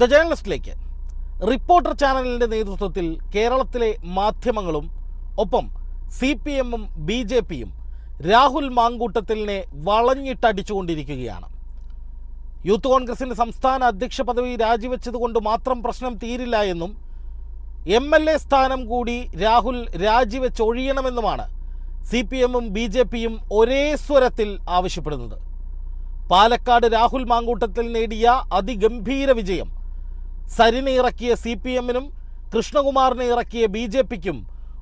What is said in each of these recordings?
The ജേണലിസ്റ്റിലേക്ക്. Reporter ചാനലിന്റെ നേതൃത്വത്തിൽ കേരളത്തിലെ മാധ്യമങ്ങളും ഒപ്പം സി പി എമ്മും ബി ജെ പിയും രാഹുൽ മാങ്കൂട്ടത്തിലിനെ വളഞ്ഞിട്ടടിച്ചുകൊണ്ടിരിക്കുകയാണ്. യൂത്ത് കോൺഗ്രസിന്റെ സംസ്ഥാന അധ്യക്ഷ പദവി രാജിവെച്ചതുകൊണ്ട് മാത്രം പ്രശ്നം തീരില്ല എന്നും എം എൽ എ സ്ഥാനം കൂടി രാഹുൽ രാജിവെച്ചൊഴിയണമെന്നുമാണ് സി പി എമ്മും ബി ജെ പിയും ഒരേ സ്വരത്തിൽ ആവശ്യപ്പെടുന്നത്. പാലക്കാട് രാഹുൽ മാങ്കൂട്ടത്തിൽ നേടിയ അതിഗംഭീര വിജയം സരിനെ ഇറക്കിയ സി പി എമ്മിനും കൃഷ്ണകുമാറിനെ ഇറക്കിയ ബി ജെ പിക്കും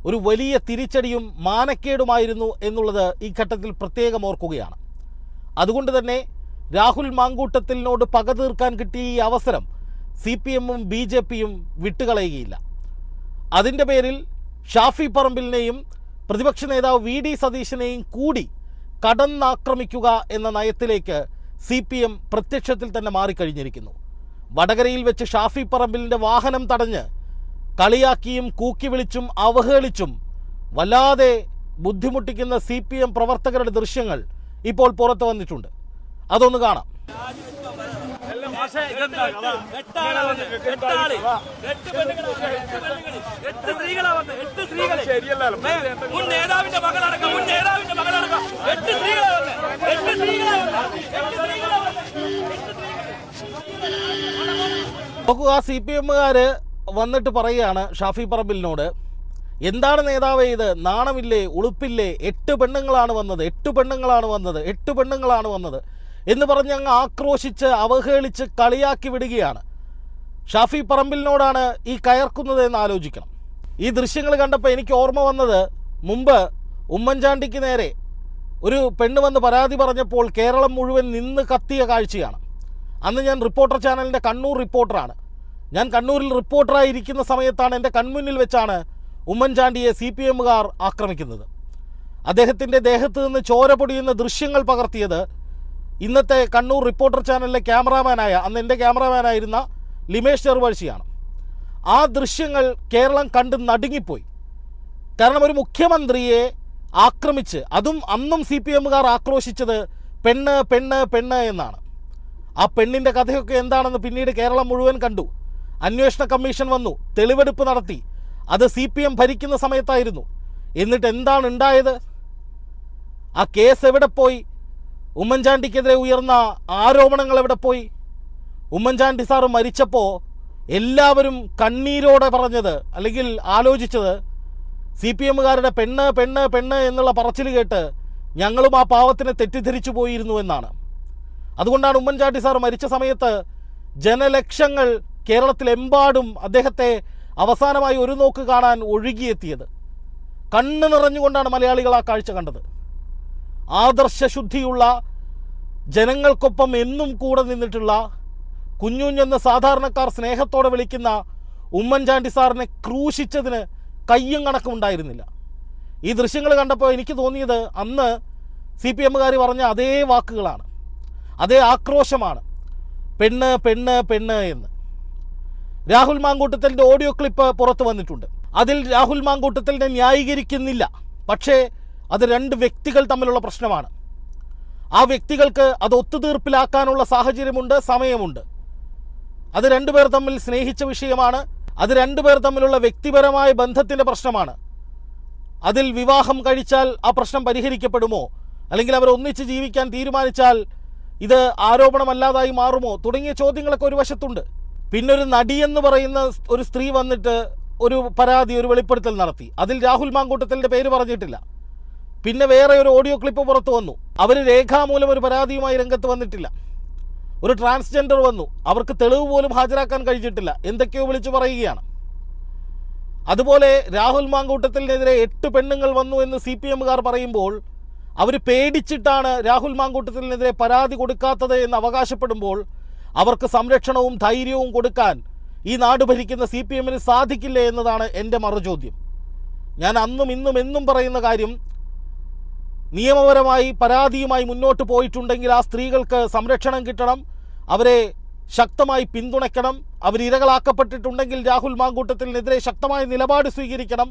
ഒരു വലിയ തിരിച്ചടിയും മാനക്കേടുമായിരുന്നു എന്നുള്ളത് ഈ ഘട്ടത്തിൽ പ്രത്യേകം ഓർക്കുകയാണ്. അതുകൊണ്ട് തന്നെ രാഹുൽ മാങ്കൂട്ടത്തിലിനോട് പക തീർക്കാൻ കിട്ടിയ ഈ അവസരം സി പി എമ്മും ബി ജെ പിയും വിട്ടുകളയുകയില്ല. അതിന്റെ പേരിൽ ഷാഫി പറമ്പിലിനെയും പ്രതിപക്ഷ നേതാവ് വി ഡി സതീശനെയും കൂടി കടന്നാക്രമിക്കുക എന്ന നയത്തിലേക്ക് സി പി എം പ്രത്യക്ഷത്തിൽ തന്നെ മാറിക്കഴിഞ്ഞിരിക്കുന്നു. വടകരയിൽ വെച്ച് ഷാഫി പറമ്പിലിന്റെ വാഹനം തടഞ്ഞ് കളിയാക്കിയും കൂക്കി വിളിച്ചും അവഹേളിച്ചും വല്ലാതെ ബുദ്ധിമുട്ടിക്കുന്ന സി പി എം പ്രവർത്തകരുടെ ദൃശ്യങ്ങൾ ഇപ്പോൾ പുറത്തു വന്നിട്ടുണ്ട് അതൊന്ന് കാണാം. എട്ട്. എട്ട്. എട്ട് സ്ത്രീകളാ വന്നത്. എട്ട് സ്ത്രീകൾ. മേ- മുൻ നേതാവിന്റെ മകളടക്കം മുൻ നേതാവിന്റെ മകളടക്കം എട്ട് സ്ത്രീകളാ എട്ട് സ്ത്രീകളാ എട്ട് സ്ത്രീകളാ വന്നത്. ആ സി പി എമ്മുകാര് വന്നിട്ട് പറയുകയാണ് ഷാഫി പറമ്പിലിനോട്. എന്താണ് നേതാവേ ഇത്? നാണമില്ലേ? ഉളുപ്പില്ലേ? എട്ട് പെണ്ണുങ്ങളാണ് വന്നത്. എട്ട് പെണ്ണുങ്ങളാണ് വന്നത്. എട്ട് പെണ്ണുങ്ങളാണ് വന്നത്. എന്ന് പറഞ്ഞ് അങ്ങ് ആക്രോശിച്ച് അവഹേളിച്ച് കളിയാക്കി വിടുകയാണ്. ഷാഫി പറമ്പിലിനോടാണ് ഈ കയർക്കുന്നത് എന്ന് ആലോചിക്കണം. ഈ ദൃശ്യങ്ങൾ കണ്ടപ്പോൾ എനിക്ക് ഓർമ്മ വന്നത് മുമ്പ് ഉമ്മൻചാണ്ടിക്ക് നേരെ ഒരു പെണ്ണ് വന്ന് പരാതി പറഞ്ഞപ്പോൾ കേരളം മുഴുവൻ നിന്ന് കത്തിയ കാഴ്ചയാണ്. അന്ന് ഞാൻ റിപ്പോർട്ടർ ചാനലിന്റെ കണ്ണൂർ റിപ്പോർട്ടറാണ്. ഞാൻ കണ്ണൂരിൽ റിപ്പോർട്ടറായി ഇരിക്കുന്ന സമയത്താണ് എന്റെ കൺമുന്നിൽ വെച്ചാണ് ഉമ്മൻചാണ്ടിയെ സി പി എമ്മുകാർ ആക്രമിക്കുന്നത്. അദ്ദേഹത്തിന്റെ ദേഹത്ത് നിന്ന് ചോര പൊടിയുന്ന ദൃശ്യങ്ങൾ പകർത്തിയത് ഇന്നത്തെ കണ്ണൂർ റിപ്പോർട്ടർ ചാനലിലെ ക്യാമറാമാനായ അന്ന് എന്റെ ക്യാമറാമാനായിരുന്ന ലിമേഷ് ചെറുവാഴ്ചയാണ് ആ ദൃശ്യങ്ങൾ കേരളം കണ്ട് നടുങ്ങിപ്പോയി. കാരണം ഒരു മുഖ്യമന്ത്രിയെ ആക്രമിച്ച് അതും അന്നും സി പി എമ്മുകാർ ആക്രോശിച്ചത് പെണ്ണ് പെണ്ണ് പെണ്ണ് എന്നാണ്. ആ പെണ്ണിന്റെ കഥയൊക്കെ എന്താണെന്ന് പിന്നീട് കേരളം മുഴുവൻ കണ്ടു. അന്വേഷണ കമ്മീഷൻ വന്നു തെളിവെടുപ്പ് നടത്തി. അത് സി പി എം ഭരിക്കുന്ന സമയത്തായിരുന്നു. എന്നിട്ട് എന്താണ് ഉണ്ടായത്? ആ കേസ് എവിടെ പോയി? ഉമ്മൻചാണ്ടിക്കെതിരെ ഉയർന്ന ആരോപണങ്ങൾ എവിടെ പോയി? ഉമ്മൻചാണ്ടി സാറ് മരിച്ചപ്പോൾ എല്ലാവരും കണ്ണീരോടെ പറഞ്ഞത് അല്ലെങ്കിൽ ആലോചിച്ചത് സി പി എമ്മുകാരുടെ പെണ്ണ് പെണ്ണ് പെണ്ണ് എന്നുള്ള പറച്ചിൽ കേട്ട് ഞങ്ങളും ആ പാവത്തിനെ തെറ്റിദ്ധരിച്ചു പോയിരുന്നു എന്നാണ്. അതുകൊണ്ടാണ് ഉമ്മൻചാണ്ടി സാർ മരിച്ച സമയത്ത് ജനലക്ഷങ്ങൾ കേരളത്തിലെമ്പാടും അദ്ദേഹത്തെ അവസാനമായി ഒരു നോക്ക് കാണാൻ ഒഴുകിയെത്തിയത്. കണ്ണ് നിറഞ്ഞുകൊണ്ടാണ് മലയാളികൾ ആ കാഴ്ച കണ്ടത്. ആദർശശുദ്ധിയുള്ള ജനങ്ങൾക്കൊപ്പം എന്നും കൂടെ നിന്നിട്ടുള്ള കുഞ്ഞുഞ്ഞെന്ന് സാധാരണക്കാർ സ്നേഹത്തോടെ വിളിക്കുന്ന ഉമ്മൻചാണ്ടി സാറിനെ ക്രൂശിച്ചതിന് കയ്യും കണക്കും ഉണ്ടായിരുന്നില്ല. ഈ ദൃശ്യങ്ങൾ കണ്ടപ്പോൾ എനിക്ക് തോന്നിയത് അന്ന് സി പി എമ്മുകാർ പറഞ്ഞ അതേ വാക്കുകളാണ്. അതേ ആക്രോശമാണ്. പെണ്ണ് പെണ്ണ് പെണ്ണ് എന്ന്. രാഹുൽ മാങ്കൂട്ടത്തലിന്റെ ഓഡിയോ ക്ലിപ്പ് പുറത്തു വന്നിട്ടുണ്ട്. അതിൽ രാഹുൽ മാങ്കൂട്ടത്തലിനെ ന്യായീകരിക്കുന്നില്ല. പക്ഷേ അത് രണ്ട് വ്യക്തികൾ തമ്മിലുള്ള പ്രശ്നമാണ്. ആ വ്യക്തികൾക്ക് അത് ഒത്തുതീർപ്പിലാക്കാനുള്ള സാഹചര്യമുണ്ട് സമയമുണ്ട്. അത് രണ്ടുപേർ തമ്മിൽ സ്നേഹിച്ച വിഷയമാണ്. അത് രണ്ടുപേർ തമ്മിലുള്ള വ്യക്തിപരമായ ബന്ധത്തിന്റെ പ്രശ്നമാണ്. അതിൽ വിവാഹം കഴിച്ചാൽ ആ പ്രശ്നം പരിഹരിക്കപ്പെടുമോ? അല്ലെങ്കിൽ അവർ ഒന്നിച്ച് ജീവിക്കാൻ തീരുമാനിച്ചാൽ ഇത് ആരോപണമല്ലാതായി മാറുമോ? തുടങ്ങിയ ചോദ്യങ്ങളൊക്കെ ഒരു വശത്തുണ്ട്. പിന്നെ നടി എന്ന് പറയുന്ന ഒരു സ്ത്രീ വന്നിട്ട് ഒരു പരാതി ഒരു വെളിപ്പെടുത്തൽ നടത്തി. അതിൽ രാഹുൽ മാങ്കൂട്ടത്തിന്റെ പേര് പറഞ്ഞിട്ടില്ല. പിന്നെ വേറെ ഒരു ഓഡിയോ ക്ലിപ്പ് പുറത്തു വന്നു. അവർ രേഖാമൂലം ഒരു പരാതിയുമായി രംഗത്ത് വന്നിട്ടില്ല. ഒരു ട്രാൻസ്ജെൻഡർ വന്നു. അവർക്ക് തെളിവ് പോലും ഹാജരാക്കാൻ കഴിഞ്ഞിട്ടില്ല. എന്തൊക്കെയോ വിളിച്ചു പറയുകയാണ്. അതുപോലെ രാഹുൽ മാങ്കൂട്ടത്തിനെതിരെ എട്ട് പെണ്ണുങ്ങൾ വന്നു എന്ന് സി പി എമ്മുകാർ പറയുമ്പോൾ അവർ പേടിച്ചിട്ടാണ് രാഹുൽ മാങ്കൂട്ടത്തിനെതിരെ പരാതി കൊടുക്കാത്തത് എന്ന് അവകാശപ്പെടുമ്പോൾ അവർക്ക് സംരക്ഷണവും ധൈര്യവും കൊടുക്കാൻ ഈ നാട് ഭരിക്കുന്ന സി പി എമ്മിന് സാധിക്കില്ലേ എന്നതാണ് എന്റെ മറുചോദ്യം. ഞാൻ അന്നും ഇന്നും എന്നും പറയുന്ന കാര്യം നിയമപരമായി പരാതിയുമായി മുന്നോട്ട് പോയിട്ടുണ്ടെങ്കിൽ ആ സ്ത്രീകൾക്ക് സംരക്ഷണം കിട്ടണം അവരെ ശക്തമായി പിന്തുണയ്ക്കണം അവരിരകളാക്കപ്പെട്ടിട്ടുണ്ടെങ്കിൽ രാഹുൽ മാങ്കൂട്ടത്തിനെതിരെ ശക്തമായ നിലപാട് സ്വീകരിക്കണം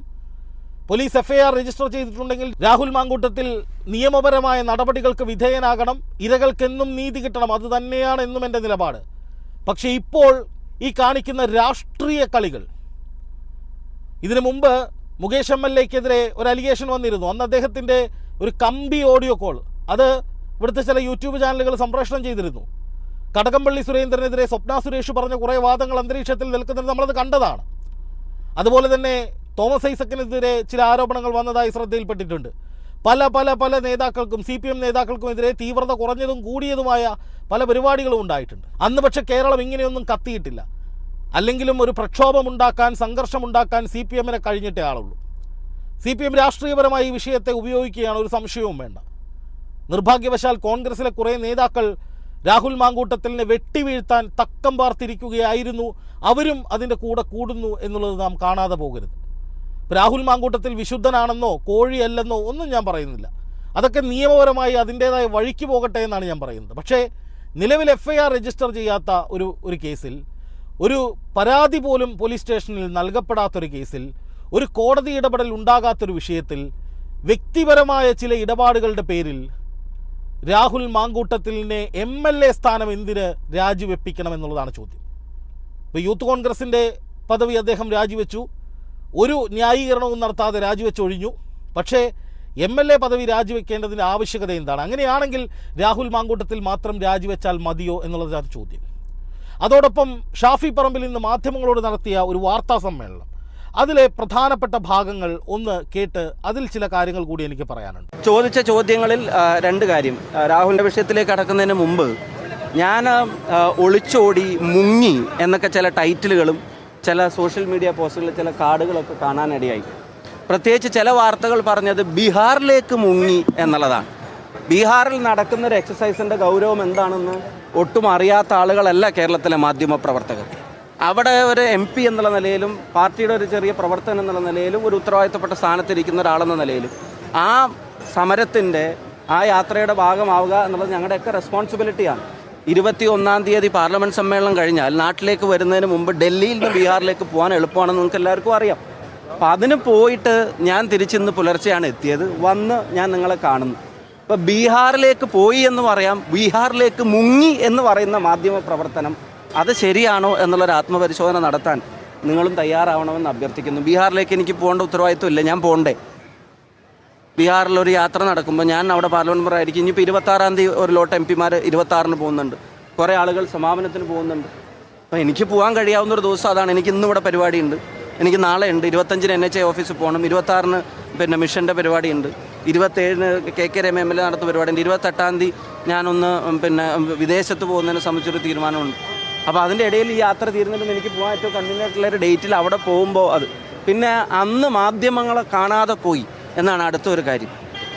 പോലീസ് എഫ്ഐആർ രജിസ്റ്റർ ചെയ്തിട്ടുണ്ടെങ്കിൽ രാഹുൽ മാങ്കൂട്ടത്തിൽ നിയമപരമായ നടപടികൾക്ക് വിധേയനാകണം. ഇരകൾക്കെന്നും നീതി കിട്ടണം. അത് തന്നെയാണ് എന്നും എന്റെ നിലപാട്. പക്ഷേ ഇപ്പോൾ ഈ കാണിക്കുന്ന രാഷ്ട്രീയ കളികൾ. ഇതിനു മുമ്പ് മുകേഷ് എം എൽ എക്കെതിരെ ഒരു അലിഗേഷൻ വന്നിരുന്നു. അന്ന് അദ്ദേഹത്തിന്റെ ഒരു കമ്പി ഓഡിയോ കോൾ. അത് ഇവിടുത്തെ ചില യൂട്യൂബ് ചാനലുകൾ സംപ്രേഷണം ചെയ്തിരുന്നു. കടകംപള്ളി സുരേന്ദ്രനെതിരെ സ്വപ്ന സുരേഷ് പറഞ്ഞ കുറേ വാദങ്ങൾ അന്തരീക്ഷത്തിൽ നിൽക്കുന്നത് നമ്മളത് കണ്ടതാണ്. അതുപോലെ തന്നെ തോമസ് ഐസക്കിനെതിരെ ചില ആരോപണങ്ങൾ വന്നതായി ശ്രദ്ധയിൽപ്പെട്ടിട്ടുണ്ട്. പല പല പല നേതാക്കൾക്കും സി പി എം നേതാക്കൾക്കുമെതിരെ തീവ്രത കുറഞ്ഞതും കൂടിയതുമായ പല പരിപാടികളും ഉണ്ടായിട്ടുണ്ട്. അന്ന് പക്ഷേ കേരളം ഇങ്ങനെയൊന്നും കത്തിയിട്ടില്ല. അല്ലെങ്കിലും ഒരു പ്രക്ഷോഭമുണ്ടാക്കാൻ സംഘർഷമുണ്ടാക്കാൻ സി പി എമ്മിനെ കഴിഞ്ഞിട്ടേ ആളുള്ളൂ. സി പി എം രാഷ്ട്രീയപരമായി ഈ വിഷയത്തെ ഉപയോഗിക്കുകയാണ് ഒരു സംശയവും വേണ്ട. നിർഭാഗ്യവശാൽ കോൺഗ്രസിലെ കുറേ നേതാക്കൾ രാഹുൽ മാങ്കൂട്ടത്തിലിനെ വെട്ടിവീഴ്ത്താൻ തക്കം പാർത്തിരിക്കുകയായിരുന്നു. അവരും അതിന്റെ കൂടെ കൂടുന്നു എന്നുള്ളത് നാം കാണാതെ പോകരുത്. രാഹുൽ മാങ്കൂട്ടത്തിൽ വിശുദ്ധനാണെന്നോ കോഴിയല്ലെന്നോ ഒന്നും ഞാൻ പറയുന്നില്ല. അതൊക്കെ നിയമപരമായി അതിന്റേതായ വഴിക്ക് പോകട്ടെ എന്നാണ് ഞാൻ പറയുന്നത്. പക്ഷേ നിലവിൽ എഫ് ഐ ആർ രജിസ്റ്റർ ചെയ്യാത്ത ഒരു ഒരു കേസിൽ ഒരു പരാതി പോലും പോലീസ് സ്റ്റേഷനിൽ നൽകപ്പെടാത്തൊരു കേസിൽ ഒരു കോടതി ഇടപെടൽ ഉണ്ടാകാത്തൊരു വിഷയത്തിൽ വ്യക്തിപരമായ ചില ഇടപാടുകളുടെ പേരിൽ രാഹുൽ മാങ്കൂട്ടത്തിലിനെ എം എൽ എ സ്ഥാനം എന്തിന് രാജിവെപ്പിക്കണം എന്നുള്ളതാണ് ചോദ്യം. ഇപ്പോൾ യൂത്ത് കോൺഗ്രസിന്റെ പദവി അദ്ദേഹം രാജിവെച്ചു. ഒരു ന്യായീകരണവും നടത്താതെ രാജിവെച്ചൊഴിഞ്ഞു പക്ഷേ എം എൽ എ പദവി രാജിവെക്കേണ്ടതിന്റെ ആവശ്യകത എന്താണ്? അങ്ങനെയാണെങ്കിൽ രാഹുൽ മാങ്കൂട്ടത്തിൽ മാത്രം രാജിവെച്ചാൽ മതിയോ എന്നുള്ളതാണ് ചോദ്യം. അതോടൊപ്പം ഷാഫി പറമ്പിൽ ഇന്ന് മാധ്യമങ്ങളോട് നടത്തിയ ഒരു വാർത്താ സമ്മേളനം. അതിലെ പ്രധാനപ്പെട്ട ഭാഗങ്ങൾ ഒന്ന് കേട്ട് അതിൽ ചില കാര്യങ്ങൾ കൂടി എനിക്ക് പറയാനുണ്ട്. ചോദിച്ച ചോദ്യങ്ങളിൽ രണ്ട് കാര്യം. രാഹുലിന്റെ വിഷയത്തിലേക്ക് കടക്കുന്നതിന് മുമ്പ് ഞാൻ ഒളിച്ചോടി മുങ്ങി എന്നൊക്കെ ചില ടൈറ്റിലുകളും ചില സോഷ്യൽ മീഡിയ പോസ്റ്റുകളിൽ ചില കാർഡുകളൊക്കെ കാണാനിടയായി. പ്രത്യേകിച്ച് ചില വാർത്തകൾ പറഞ്ഞത് ബീഹാറിലേക്ക് മുങ്ങി എന്നുള്ളതാണ്. ബീഹാറിൽ നടക്കുന്ന ഒരു എക്സസൈസിന്റെ ഗൗരവം എന്താണെന്ന് ഒട്ടും അറിയാത്ത ആളുകളല്ല കേരളത്തിലെ മാധ്യമ പ്രവർത്തകർ. അവിടെ ഒരു എം പി എന്നുള്ള നിലയിലും പാർട്ടിയുടെ ഒരു ചെറിയ പ്രവർത്തനം എന്നുള്ള നിലയിലും ഒരു ഉത്തരവാദിത്തപ്പെട്ട സ്ഥാനത്തിരിക്കുന്ന ഒരാളെന്ന നിലയിലും ആ സമരത്തിന്റെ ആ യാത്രയുടെ ഭാഗമാവുക എന്നുള്ളത് ഞങ്ങളുടെയൊക്കെ റെസ്പോൺസിബിലിറ്റിയാണ് ഇരുപത്തി ഒന്നാം തീയതി പാർലമെന്റ് സമ്മേളനം കഴിഞ്ഞാൽ നാട്ടിലേക്ക് വരുന്നതിന് മുമ്പ് ഡൽഹിയിൽ നിന്ന് ബീഹാറിലേക്ക് പോകാൻ എളുപ്പമാണെന്ന് നിങ്ങൾക്ക് എല്ലാവർക്കും അറിയാം. അപ്പം അതിന് പോയിട്ട് ഞാൻ തിരിച്ചിന്ന് പുലർച്ചെയാണ് എത്തിയത്. വന്ന് ഞാൻ നിങ്ങളെ കാണുന്നു. ഇപ്പം ബീഹാറിലേക്ക് പോയി എന്ന് പറയാം ബീഹാറിലേക്ക് മുങ്ങി എന്ന് പറയുന്ന മാധ്യമ പ്രവർത്തനം അത് ശരിയാണോ എന്നുള്ളൊരു ആത്മപരിശോധന നടത്താൻ നിങ്ങളും തയ്യാറാവണമെന്ന് അഭ്യർത്ഥിക്കുന്നു. ബീഹാറിലേക്ക് എനിക്ക് പോകേണ്ട ഉത്തരവാദിത്വം ഇല്ല ഞാൻ പോകണ്ടേ. ബീഹാറിൽ ഒരു യാത്ര നടക്കുമ്പോൾ ഞാൻ അവിടെ പാർലമെന്റ് മെമ്പർ ആയിരിക്കും. ഇനിയിപ്പോൾ ഇരുപത്താറാം തീയതി ഒരു ലോട്ട് എം പിമാർ ഇരുപത്താറിന് പോകുന്നുണ്ട്. കുറേ ആളുകൾ സമാപനത്തിന് പോകുന്നുണ്ട്. അപ്പോൾ എനിക്ക് പോകാൻ കഴിയാവുന്ന ഒരു ദിവസം അതാണ്. എനിക്ക് ഇന്ന് ഇവിടെ പരിപാടിയുണ്ട്. എനിക്ക് നാളെ ഉണ്ട് ഇരുപത്തഞ്ചിന് എൻ എച്ച് ഐ ഓഫീസിൽ പോകണം. ഇരുപത്താറിന് പിന്നെ മിഷന്റെ പരിപാടിയുണ്ട്. ഇരുപത്തേഴിന് K K Rema M L A നടത്തുന്ന പരിപാടിയുണ്ട്. ഇരുപത്തെട്ടാം തീയതി ഞാനൊന്ന് പിന്നെ വിദേശത്ത് പോകുന്നതിനെ സംബന്ധിച്ചൊരു തീരുമാനമുണ്ട്. അപ്പോൾ അതിന്റെ ഇടയിൽ ഈ യാത്ര തീരുന്നതിന് എനിക്ക് പോകാൻ ഏറ്റവും കൺവീനിയന്റ് ആയിട്ടുള്ള ഒരു ഡേറ്റിൽ അവിടെ പോകുമ്പോൾ അത്. പിന്നെ അന്ന് മാധ്യമങ്ങളെ കാണാതെ പോയി. എന്നാണ് അടുത്തൊരു കാര്യം.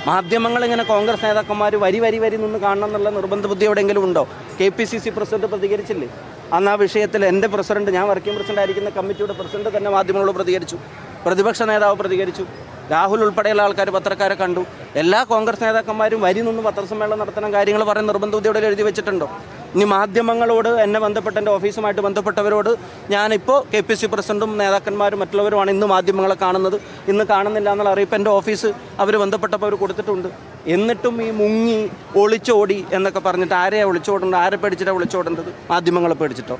മാധ്യമങ്ങൾ ഇങ്ങനെ കോൺഗ്രസ് നേതാക്കന്മാർ വരി വരി വരി നിന്ന് കാണണം എന്നുള്ള നിർബന്ധ ബുദ്ധി എവിടെയെങ്കിലും ഉണ്ടോ? K P C C president പ്രതികരിച്ചില്ലേ? അന്ന് ആ വിഷയത്തിൽ എന്റെ പ്രസിഡന്റ് ഞാൻ വർക്കിംഗ് പ്രസിഡന്റ് ആയിരിക്കുന്ന കമ്മിറ്റിയുടെ പ്രസിഡന്റ് തന്നെ മാധ്യമങ്ങളോട് പ്രതികരിച്ചു. പ്രതിപക്ഷ നേതാവ് പ്രതികരിച്ചു. രാഹുൽ ഉൾപ്പെടെയുള്ള ആൾക്കാർ പത്രക്കാരെ കണ്ടു. എല്ലാ കോൺഗ്രസ് നേതാക്കന്മാരും വരി നിന്ന് പത്രസമ്മേളനം നടത്തണം കാര്യങ്ങൾ പറയുന്ന നിർബന്ധ ബുദ്ധിയോടെ എഴുതി വെച്ചിട്ടുണ്ടോ? ഇനി മാധ്യമങ്ങളോട് എന്നെ ബന്ധപ്പെട്ട എന്റെ ഓഫീസുമായിട്ട് ബന്ധപ്പെട്ടവരോട് ഞാനിപ്പോൾ കെ പി സി പ്രസിഡന്റും നേതാക്കന്മാരും മറ്റുള്ളവരുമാണ് ഇന്ന് മാധ്യമങ്ങളെ കാണുന്നത്. ഇന്ന് കാണുന്നില്ല എന്നുള്ള അറിയിപ്പ് എന്റെ ഓഫീസ് അവർ ബന്ധപ്പെട്ടപ്പോൾ അവർ കൊടുത്തിട്ടുണ്ട്. എന്നിട്ടും ഈ മുങ്ങി ഒളിച്ചോടി എന്നൊക്കെ പറഞ്ഞിട്ട് ആരെയാണ് ഒളിച്ചോടേണ്ടത്? ആരെ പേടിച്ചിട്ടാണ് ഒളിച്ചോടേണ്ടത്? മാധ്യമങ്ങളെ പേടിച്ചിട്ടോ?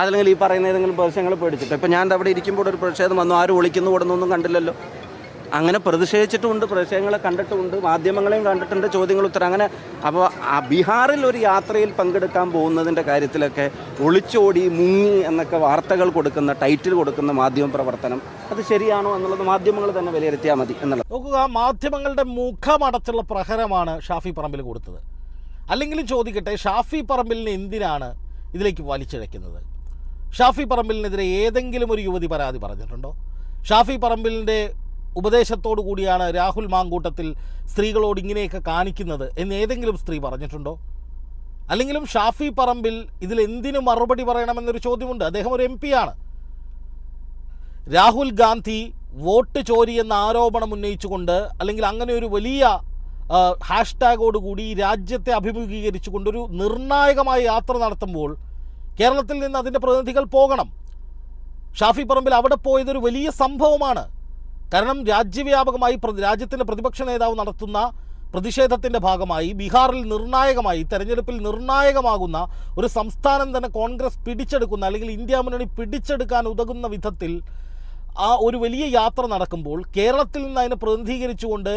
അതല്ലെങ്കിൽ ഈ പറയുന്ന ഏതെങ്കിലും പ്രശ്നങ്ങൾ പേടിച്ചിട്ടോ? ഇപ്പം ഞാൻ അവിടെ ഇരിക്കുമ്പോൾ ഒരു പ്രതിഷേധം വന്നു. ആരും ഒളിക്കുന്നു ഓടുന്നൊന്നും കണ്ടില്ലല്ലോ. അങ്ങനെ പ്രതിഷേധിച്ചിട്ടുമുണ്ട് പ്രതിഷേധങ്ങളെ കണ്ടിട്ടുമുണ്ട് മാധ്യമങ്ങളെയും കണ്ടിട്ടുണ്ട് ചോദ്യങ്ങൾ ഉത്തരം. അങ്ങനെ അപ്പോൾ ആ ബീഹാറിൽ ഒരു യാത്രയിൽ പങ്കെടുക്കാൻ പോകുന്നതിന്റെ കാര്യത്തിലൊക്കെ ഒളിച്ചോടി മുങ്ങി എന്നൊക്കെ വാർത്തകൾ കൊടുക്കുന്ന ടൈറ്റിൽ കൊടുക്കുന്ന മാധ്യമ പ്രവർത്തനം അത് ശരിയാണോ എന്നുള്ളത് മാധ്യമങ്ങൾ തന്നെ വിലയിരുത്തിയാൽ മതി എന്നുള്ളത്. നോക്കുക മാധ്യമങ്ങളുടെ മുഖമടച്ചുള്ള പ്രഹരമാണ് ഷാഫി പറമ്പിൽ കൊടുത്തത്. അല്ലെങ്കിലും ചോദിക്കട്ടെ ഷാഫി പറമ്പിലിന് എന്തിനാണ് ഇതിലേക്ക് വലിച്ചിഴയ്ക്കുന്നത്? ഷാഫി പറമ്പിലിനെതിരെ ഏതെങ്കിലും ഒരു യുവതി പരാതി പറഞ്ഞിട്ടുണ്ടോ? ഷാഫി പറമ്പിലിന്റെ ഉപദേശത്തോടു കൂടിയാണ് രാഹുൽ മാങ്കൂട്ടത്തിൽ സ്ത്രീകളോട് ഇങ്ങനെയൊക്കെ കാണിക്കുന്നത് എന്ന് ഏതെങ്കിലും സ്ത്രീ പറഞ്ഞിട്ടുണ്ടോ? അല്ലെങ്കിലും ഷാഫി പറമ്പിൽ ഇതിൽ എന്തിനു മറുപടി പറയണമെന്നൊരു ചോദ്യമുണ്ട്. അദ്ദേഹം ഒരു എം ആണ് രാഹുൽ ഗാന്ധി വോട്ട് ചോരി എന്ന ആരോപണം ഉന്നയിച്ചുകൊണ്ട് അല്ലെങ്കിൽ അങ്ങനെ ഒരു വലിയ ഹാഷ്ടാഗോടുകൂടി രാജ്യത്തെ അഭിമുഖീകരിച്ചുകൊണ്ടൊരു നിർണായകമായ യാത്ര നടത്തുമ്പോൾ കേരളത്തിൽ നിന്ന് അതിന്റെ പ്രതിനിധികൾ പോകണം. ഷാഫി പറമ്പിൽ അവിടെ പോയതൊരു വലിയ സംഭവമാണ്. കാരണം രാജ്യവ്യാപകമായി രാജ്യത്തിന്റെ പ്രതിപക്ഷ നേതാവ് നടത്തുന്ന പ്രതിഷേധത്തിന്റെ ഭാഗമായി ബീഹാറിൽ നിർണായകമായി തെരഞ്ഞെടുപ്പിൽ നിർണായകമാകുന്ന ഒരു സംസ്ഥാനം തന്നെ കോൺഗ്രസ് പിടിച്ചെടുക്കുന്ന അല്ലെങ്കിൽ ഇന്ത്യ മുന്നണി പിടിച്ചെടുക്കാൻ ഉതകുന്ന വിധത്തിൽ ആ ഒരു വലിയ യാത്ര നടക്കുമ്പോൾ കേരളത്തിൽ നിന്ന് അതിനെ പ്രതിനിധീകരിച്ചുകൊണ്ട്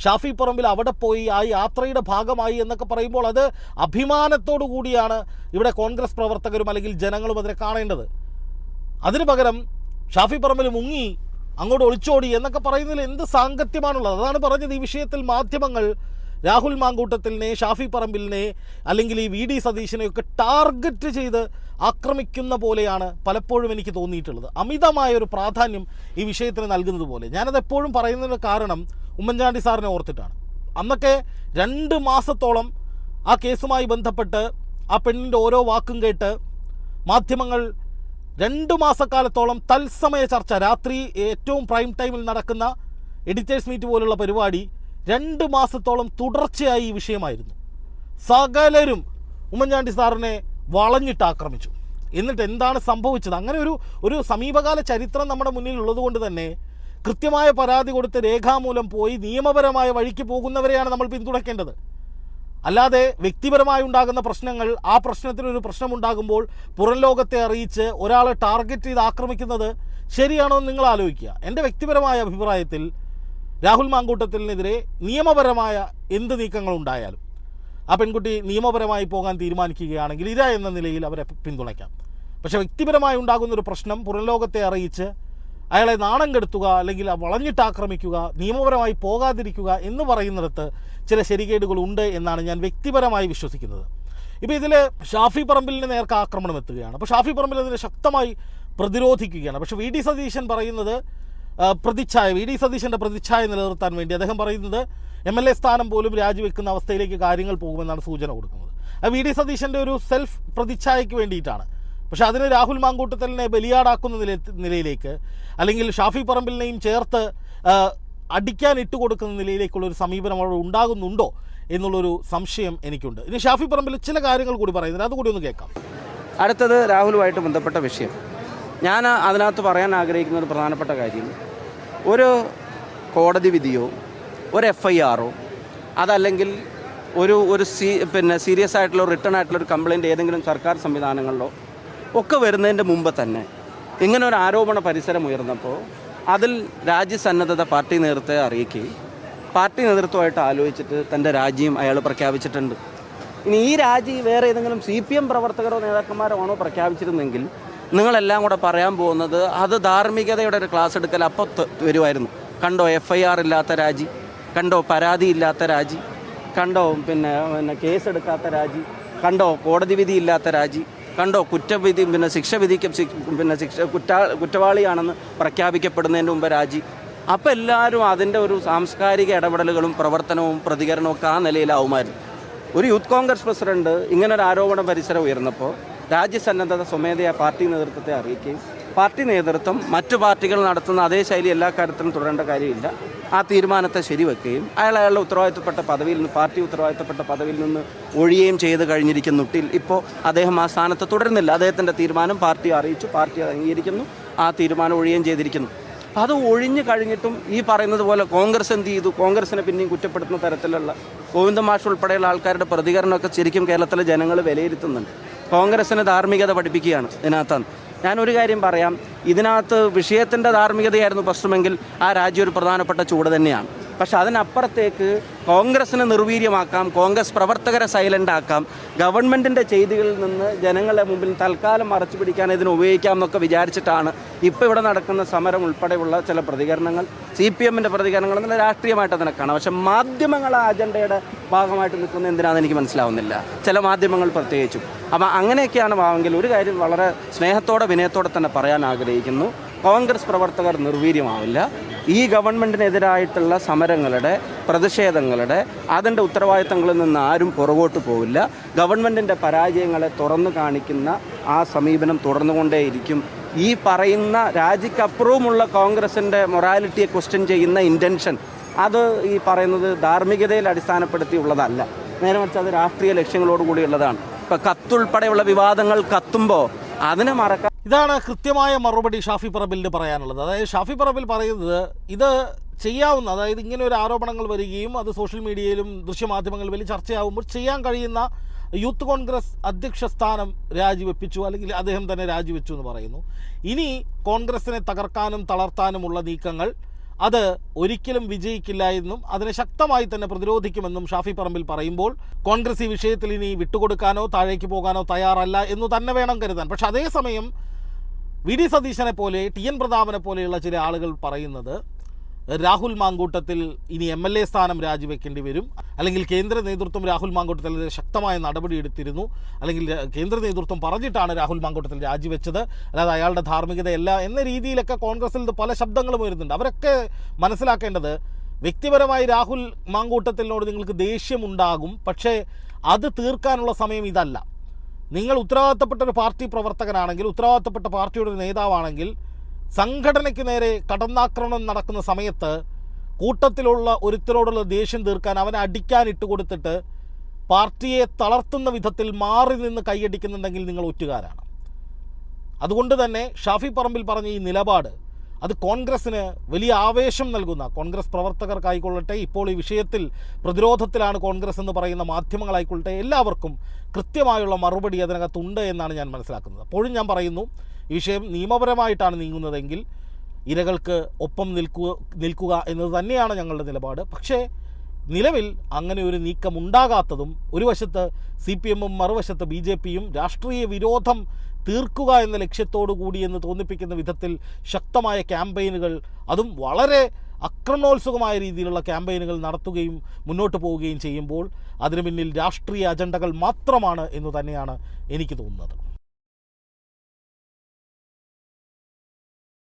ഷാഫി പറമ്പിൽ അവിടെ പോയി ആ യാത്രയുടെ ഭാഗമായി എന്നൊക്കെ പറയുമ്പോൾ അത് അഭിമാനത്തോടു കൂടിയാണ് ഇവിടെ കോൺഗ്രസ് പ്രവർത്തകരും അല്ലെങ്കിൽ ജനങ്ങളും അതിനെ കാണേണ്ടത്. അതിനു പകരം ഷാഫി പറമ്പിൽ മുങ്ങി അങ്ങോട്ട് ഒളിച്ചോടി എന്നൊക്കെ പറയുന്നതിൽ എന്ത് സാങ്കത്യമാണുള്ളത്? അതാണ് പറഞ്ഞത് ഈ വിഷയത്തിൽ മാധ്യമങ്ങൾ. രാഹുൽ മാങ്കൂട്ടത്തിലിനെ ഷാഫി പറമ്പിലിനെ അല്ലെങ്കിൽ ഈ വി ഡി ഒക്കെ ടാർഗറ്റ് ചെയ്ത് ആക്രമിക്കുന്ന പോലെയാണ് പലപ്പോഴും എനിക്ക് തോന്നിയിട്ടുള്ളത്. അമിതമായ ഒരു പ്രാധാന്യം ഈ വിഷയത്തിന് നൽകുന്നത് പോലെ. ഞാനത് എപ്പോഴും പറയുന്നതിന് കാരണം ഉമ്മൻചാണ്ടി സാറിനെ ഓർത്തിട്ടാണ്. അന്നൊക്കെ രണ്ട് മാസത്തോളം ആ കേസുമായി ബന്ധപ്പെട്ട് ആ പെണ്ണിന്റെ ഓരോ വാക്കും കേട്ട് മാധ്യമങ്ങൾ രണ്ട് മാസക്കാലത്തോളം തത്സമയ ചർച്ച. രാത്രി ഏറ്റവും പ്രൈം ടൈമിൽ നടക്കുന്ന എഡിറ്റേഴ്സ് മീറ്റ് പോലുള്ള പരിപാടി രണ്ട് മാസത്തോളം തുടർച്ചയായി ഈ വിഷയമായിരുന്നു. സകലരും ഉമ്മൻചാണ്ടി സാറിനെ വളഞ്ഞിട്ട് ആക്രമിച്ചു. എന്നിട്ട് എന്താണ് സംഭവിച്ചത്? അങ്ങനെ ഒരു ഒരു സമീപകാല ചരിത്രം നമ്മുടെ മുന്നിൽ ഉള്ളതുകൊണ്ട് തന്നെ കൃത്യമായ പരാതി കൊടുത്ത് രേഖാമൂലം പോയി നിയമപരമായ വഴിക്ക് പോകുന്നവരെയാണ് നമ്മൾ പിന്തുണയ്ക്കേണ്ടത്. അല്ലാതെ വ്യക്തിപരമായി ഉണ്ടാകുന്ന പ്രശ്നങ്ങൾ ആ പ്രശ്നത്തിന് ഒരു പ്രശ്നമുണ്ടാകുമ്പോൾ പുറം ലോകത്തെ അറിയിച്ച് ഒരാളെ ടാർഗറ്റ് ചെയ്ത് ആക്രമിക്കുന്നത് ശരിയാണോ എന്ന് നിങ്ങൾ ആലോചിക്കുക. എന്റെ വ്യക്തിപരമായ അഭിപ്രായത്തിൽ രാഹുൽ മാങ്കൂട്ടത്തിനെതിരെ നിയമപരമായ എന്ത് നീക്കങ്ങൾ ഉണ്ടായാലും ആ പെൺകുട്ടി നിയമപരമായി പോകാൻ തീരുമാനിക്കുകയാണെങ്കിൽ ഇര എന്ന നിലയിൽ അവരെ പിന്തുണയ്ക്കാം. പക്ഷേ വ്യക്തിപരമായി ഉണ്ടാകുന്നൊരു പ്രശ്നം പുറം ലോകത്തെ അറിയിച്ച് അയാളെ നാണം കെടുത്തുക അല്ലെങ്കിൽ വളഞ്ഞിട്ട് ആക്രമിക്കുക നിയമപരമായി പോകാതിരിക്കുക എന്ന് പറയുന്നിടത്ത് ചില ശരികേടുകൾ ഉണ്ട് എന്നാണ് ഞാൻ വ്യക്തിപരമായി വിശ്വസിക്കുന്നത്. ഇപ്പോൾ ഇതിൽ ഷാഫി പറമ്പിലിന് നേർക്ക് ആക്രമണം എത്തുകയാണ്. അപ്പോൾ ഷാഫി പറമ്പിൽ അതിനെ ശക്തമായി പ്രതിരോധിക്കുകയാണ്. പക്ഷേ വി ഡി സതീശൻ പറയുന്നത് പ്രതിച്ഛായ വി ഡി സതീശന്റെ പ്രതിച്ഛായ നിലനിർത്താൻ വേണ്ടി അദ്ദേഹം പറയുന്നത് എം എൽ എ സ്ഥാനം പോലും രാജിവെക്കുന്ന അവസ്ഥയിലേക്ക് കാര്യങ്ങൾ പോകുമെന്നാണ് സൂചന കൊടുക്കുന്നത്. ആ വി ഡി സതീശന്റെ ഒരു സെൽഫ് പ്രതിച്ഛായയ്ക്ക് വേണ്ടിയിട്ടാണ്. പക്ഷെ അതിന് രാഹുൽ മാങ്കൂട്ടത്തലിനെ ബലിയാടാക്കുന്ന നില നിലയിലേക്ക് അല്ലെങ്കിൽ ഷാഫി പറമ്പിലിനെയും ചേർത്ത് അടിക്കാൻ ഇട്ട് കൊടുക്കുന്ന നിലയിലേക്കുള്ളൊരു സമീപനം അവിടെ ഉണ്ടാകുന്നുണ്ടോ എന്നുള്ളൊരു സംശയം എനിക്കുണ്ട്. ഇനി ഷാഫി പറമ്പിൽ ചില കാര്യങ്ങൾ കൂടി പറയുന്നില്ല അതുകൂടി ഒന്ന് കേൾക്കാം. അടുത്തത് രാഹുലുമായിട്ട് ബന്ധപ്പെട്ട വിഷയം. ഞാൻ അതിനകത്ത് പറയാൻ ആഗ്രഹിക്കുന്ന ഒരു പ്രധാനപ്പെട്ട കാര്യം. ഒരു കോടതി വിധിയോ ഒരു എഫ് ഐ ആറോ അതല്ലെങ്കിൽ ഒരു ഒരു സീ പിന്നെ സീരിയസ് ആയിട്ടുള്ള റിട്ടേൺ ആയിട്ടുള്ള ഒരു കംപ്ലയിന്റ് ഏതെങ്കിലും സർക്കാർ സംവിധാനങ്ങളിലോ ഒക്കെ വരുന്നതിന്റെ മുമ്പ് തന്നെ ഇങ്ങനെ ഒരു ആരോപണ പരിസരം ഉയർന്നപ്പോൾ അതിൽ രാജ്യസന്നദ്ധത പാർട്ടി നേതൃത്വത്തെ അറിയിക്കുകയും പാർട്ടി നേതൃത്വമായിട്ട് ആലോചിച്ചിട്ട് തന്റെ രാജിയും അയാൾ പ്രഖ്യാപിച്ചിട്ടുണ്ട്. ഇനി ഈ രാജി വേറെ ഏതെങ്കിലും സി പി എം പ്രവർത്തകരോ നേതാക്കന്മാരോ ആണോ പ്രഖ്യാപിച്ചിരുന്നെങ്കിൽ നിങ്ങളെല്ലാം കൂടെ പറയാൻ പോകുന്നത് അത് ധാർമ്മികതയുടെ ഒരു ക്ലാസ് എടുക്കൽ അപ്പോൾ വരുമായിരുന്നു. കണ്ടോ എഫ് ഐ ആർ ഇല്ലാത്ത രാജി കണ്ടോ പരാതി ഇല്ലാത്ത രാജി കണ്ടോ പിന്നെ പിന്നെ കേസെടുക്കാത്ത രാജി കണ്ടോ കോടതി വിധി ഇല്ലാത്ത രാജി കണ്ടോ? കുറ്റവിധി പിന്നെ ശിക്ഷ വിധിക്കും പിന്നെ ശിക്ഷ കുറ്റാ കുറ്റവാളിയാണെന്ന് പ്രഖ്യാപിക്കപ്പെടുന്നതിന് മുമ്പ് രാജി. അപ്പോൾ എല്ലാവരും അതിന്റെ ഒരു സാംസ്കാരിക ഇടപെടലുകളും പ്രവർത്തനവും പ്രതികരണവും ഒക്കെ ആ നിലയിലാവുമായിരുന്നു ഒരു യൂത്ത് കോൺഗ്രസ് പ്രസിഡന്റ് ഇങ്ങനൊരു ആരോപണ പരിസരം ഉയർന്നപ്പോൾ രാജ്യസന്നദ്ധത സ്വമേധയാ പാർട്ടി നേതൃത്വത്തെ അറിയിക്കുകയും പാർട്ടി നേതൃത്വം മറ്റു പാർട്ടികൾ നടത്തുന്ന അതേ ശൈലി എല്ലാ കാര്യത്തിലും തുടരേണ്ട കാര്യമില്ല. ആ തീരുമാനത്തെ ശരിവെക്കുകയും അയാൾ അയാളുടെ ഉത്തരവാദിത്തപ്പെട്ട പദവിയിൽ നിന്ന് പാർട്ടി ഉത്തരവാദിത്തപ്പെട്ട പദവിയിൽ നിന്ന് ഒഴിയുകയും ചെയ്ത് കഴിഞ്ഞിരിക്കുന്നുട്ടിൽ ഇപ്പോൾ അദ്ദേഹം ആ സ്ഥാനത്ത് തുടരുന്നില്ല. അദ്ദേഹത്തിന്റെ തീരുമാനം പാർട്ടി അറിയിച്ചു പാർട്ടി അംഗീകരിക്കുന്നു ആ തീരുമാനം ഒഴിയുകയും ചെയ്തിരിക്കുന്നു. അപ്പോൾ അത് ഒഴിഞ്ഞു കഴിഞ്ഞിട്ടും ഈ പറയുന്നത് പോലെ കോൺഗ്രസ് എന്ത് ചെയ്തു? കോൺഗ്രസിനെ പിന്നെയും കുറ്റപ്പെടുത്തുന്ന തരത്തിലുള്ള ഗോവിന്ദ മാഷ് ഉൾപ്പെടെയുള്ള ആൾക്കാരുടെ പ്രതികരണമൊക്കെ ശരിക്കും കേരളത്തിലെ ജനങ്ങൾ വിലയിരുത്തുന്നുണ്ട്. കോൺഗ്രസിന് ധാർമ്മികത പഠിപ്പിക്കുകയാണ് ഇതിനകത്താണ്. ഞാനൊരു കാര്യം പറയാം. ഇതിനകത്ത് വിഷയത്തിന്റെ ധാർമ്മികതയായിരുന്നു പ്രശ്നമെങ്കിൽ ആ രാജ്യം ഒരു പ്രധാനപ്പെട്ട ചൂട് തന്നെയാണ്. പക്ഷെ അതിനപ്പുറത്തേക്ക് കോൺഗ്രസിനെ നിർവീര്യമാക്കാം കോൺഗ്രസ് പ്രവർത്തകരെ സൈലന്റ് ആക്കാം ഗവൺമെന്റിന്റെ ചെയ്തികളിൽ നിന്ന് ജനങ്ങളെ മുമ്പിൽ തൽക്കാലം മറച്ചു പിടിക്കാൻ ഇതിന് ഉപയോഗിക്കാം എന്നൊക്കെ വിചാരിച്ചിട്ടാണ് ഇപ്പോൾ ഇവിടെ നടക്കുന്ന സമരം ഉൾപ്പെടെയുള്ള ചില പ്രതികരണങ്ങൾ സി പി എമ്മിന്റെ പ്രതികരണങ്ങൾ എന്നുള്ള രാഷ്ട്രീയമായിട്ട് അതിനെ കാണാം. പക്ഷെ മാധ്യമങ്ങൾ ആ അജണ്ടയുടെ ഭാഗമായിട്ട് നിൽക്കുന്ന എന്തിനാണെന്ന് എനിക്ക് മനസ്സിലാവുന്നില്ല. ചില മാധ്യമങ്ങൾ പ്രത്യേകിച്ചും. അപ്പം അങ്ങനെയൊക്കെയാണ് ഭാവെങ്കിൽ ഒരു കാര്യം വളരെ സ്നേഹത്തോടെ വിനയത്തോടെ തന്നെ പറയാൻ ആഗ്രഹിക്കുന്നു. കോൺഗ്രസ് പ്രവർത്തകർ നിർവീര്യമാവില്ല. ഈ ഗവൺമെന്റിനെതിരായിട്ടുള്ള സമരങ്ങളുടെ പ്രതിഷേധങ്ങളുടെ അതിന്റെ ഉത്തരവാദിത്തങ്ങളിൽ നിന്ന് ആരും പുറകോട്ട് പോവില്ല. ഗവൺമെന്റിന്റെ പരാജയങ്ങളെ തുറന്നു കാണിക്കുന്ന ആ സമീപനം തുടർന്നുകൊണ്ടേയിരിക്കും. ഈ പറയുന്ന രാജിക്കപ്പുറവുമുള്ള കോൺഗ്രസിന്റെ മൊറാലിറ്റിയെ ക്വസ്റ്റ്യൻ ചെയ്യുന്ന ഇന്റൻഷൻ അത് ഈ പറയുന്നത് ധാർമ്മികതയിൽ അടിസ്ഥാനപ്പെടുത്തിയുള്ളതല്ല. നേരെ മറിച്ച് അത് രാഷ്ട്രീയ ലക്ഷ്യങ്ങളോടുകൂടിയുള്ളതാണ്. ഇപ്പം കത്തുൾപ്പെടെയുള്ള വിവാദങ്ങൾ കത്തുമ്പോൾ അതിനെ മറക്കാൻ ഇതാണ് കൃത്യമായ മറുപടി ഷാഫി പറമ്പിലിന് പറയാനുള്ളത്. അതായത് ഷാഫി പറമ്പിൽ പറയുന്നത് ഇത് ചെയ്യാവുന്ന അതായത് ഇങ്ങനെ ഒരു ആരോപണങ്ങൾ വരികയും അത് സോഷ്യൽ മീഡിയയിലും ദൃശ്യമാധ്യമങ്ങളിൽ വലിയ ചർച്ചയാവുമ്പോൾ ചെയ്യാൻ കഴിയുന്ന യൂത്ത് കോൺഗ്രസ് അധ്യക്ഷ സ്ഥാനം രാജിവെപ്പിച്ചു അല്ലെങ്കിൽ അദ്ദേഹം തന്നെ രാജിവെച്ചു എന്ന് പറയുന്നു. ഇനി കോൺഗ്രസിനെ തകർക്കാനും തളർത്താനുമുള്ള നീക്കങ്ങൾ അത് ഒരിക്കലും വിജയിക്കില്ല എന്നും അതിനെ ശക്തമായി തന്നെ പ്രതിരോധിക്കുമെന്നും ഷാഫി പറമ്പിൽ പറയുമ്പോൾ കോൺഗ്രസ് ഈ വിഷയത്തിൽ ഇനി വിട്ടുകൊടുക്കാനോ താഴേക്ക് പോകാനോ തയ്യാറല്ല എന്ന് തന്നെ വേണം കരുതാൻ. പക്ഷെ അതേസമയം വി ഡി സതീശനെ പോലെ ടി എൻ പ്രതാപനെ പോലെയുള്ള ചില ആളുകൾ പറയുന്നത് രാഹുൽ മാങ്കൂട്ടത്തിൽ ഇനി എം എൽ എ സ്ഥാനം രാജിവെക്കേണ്ടി വരും. അല്ലെങ്കിൽ കേന്ദ്ര നേതൃത്വം രാഹുൽ മാങ്കൂട്ടത്തിൽ ശക്തമായ നടപടി എടുത്തിരുന്നു. അല്ലെങ്കിൽ കേന്ദ്ര നേതൃത്വം പറഞ്ഞിട്ടാണ് രാഹുൽ മാങ്കൂട്ടത്തിൽ രാജിവെച്ചത്. അല്ലാതെ അയാളുടെ ധാർമ്മികതയല്ല എന്ന രീതിയിലൊക്കെ കോൺഗ്രസിൽ പല ശബ്ദങ്ങളും വരുന്നുണ്ട് അവരൊക്കെ മനസ്സിലാക്കേണ്ടത് വ്യക്തിപരമായി രാഹുൽ മാങ്കൂട്ടത്തിനോട് നിങ്ങൾക്ക് ദേഷ്യമുണ്ടാകും. പക്ഷേ അത് തീർക്കാനുള്ള സമയം ഇതല്ല. നിങ്ങൾ ഉത്തരവാദിത്തപ്പെട്ട ഒരു പാർട്ടി പ്രവർത്തകനാണെങ്കിൽ ഉത്തരവാദിത്തപ്പെട്ട പാർട്ടിയുടെ ഒരു നേതാവാണെങ്കിൽ സംഘടനയ്ക്ക് നേരെ കടന്നാക്രമണം നടക്കുന്ന സമയത്ത് കൂട്ടത്തിലുള്ള ഒരുത്തരോടുള്ള ദേഷ്യം തീർക്കാൻ അവനെ അടിക്കാൻ ഇട്ട് കൊടുത്തിട്ട് പാർട്ടിയെ തളർത്തുന്ന വിധത്തിൽ മാറി നിന്ന് കൈയടിക്കുന്നുണ്ടെങ്കിൽ നിങ്ങൾ ഒറ്റുകാരാണ്. അതുകൊണ്ട് തന്നെ ഷാഫി പറമ്പിൽ പറഞ്ഞ ഈ നിലപാട് അത് കോൺഗ്രസ്സിന് വലിയ ആവേശം നൽകുന്ന കോൺഗ്രസ് പ്രവർത്തകർക്കായിക്കൊള്ളട്ടെ ഇപ്പോൾ ഈ വിഷയത്തിൽ പ്രതിരോധത്തിലാണ് കോൺഗ്രസ് എന്ന് പറയുന്ന മാധ്യമങ്ങളായിക്കൊള്ളട്ടെ എല്ലാവർക്കും കൃത്യമായുള്ള മറുപടി അതിനകത്തുണ്ട് എന്നാണ് ഞാൻ മനസ്സിലാക്കുന്നത്. അപ്പോഴും ഞാൻ പറയുന്നു ഈ വിഷയം നിയമപരമായിട്ടാണ് നീങ്ങുന്നതെങ്കിൽ ഇരകൾക്ക് ഒപ്പം നിൽക്കുക നിൽക്കുക എന്നത് തന്നെയാണ് ഞങ്ങളുടെ നിലപാട്. പക്ഷേ നിലവിൽ അങ്ങനെ ഒരു നീക്കം ഉണ്ടാകാത്തതും ഒരു വശത്ത് സി പി എമ്മും മറുവശത്ത് ബി ജെ പിയും രാഷ്ട്രീയ വിരോധം തീർക്കുക എന്ന ലക്ഷ്യത്തോടു കൂടി എന്ന് തോന്നിപ്പിക്കുന്ന വിധത്തിൽ ശക്തമായ ക്യാമ്പയിനുകൾ അതും വളരെ അക്രമോത്സുകമായ രീതിയിലുള്ള ക്യാമ്പയിനുകൾ നടത്തുകയും മുന്നോട്ട് പോവുകയും ചെയ്യുമ്പോൾ അതിനു പിന്നിൽ രാഷ്ട്രീയ അജണ്ടകൾ മാത്രമാണ് എന്ന് തന്നെയാണ് എനിക്ക് തോന്നുന്നത്.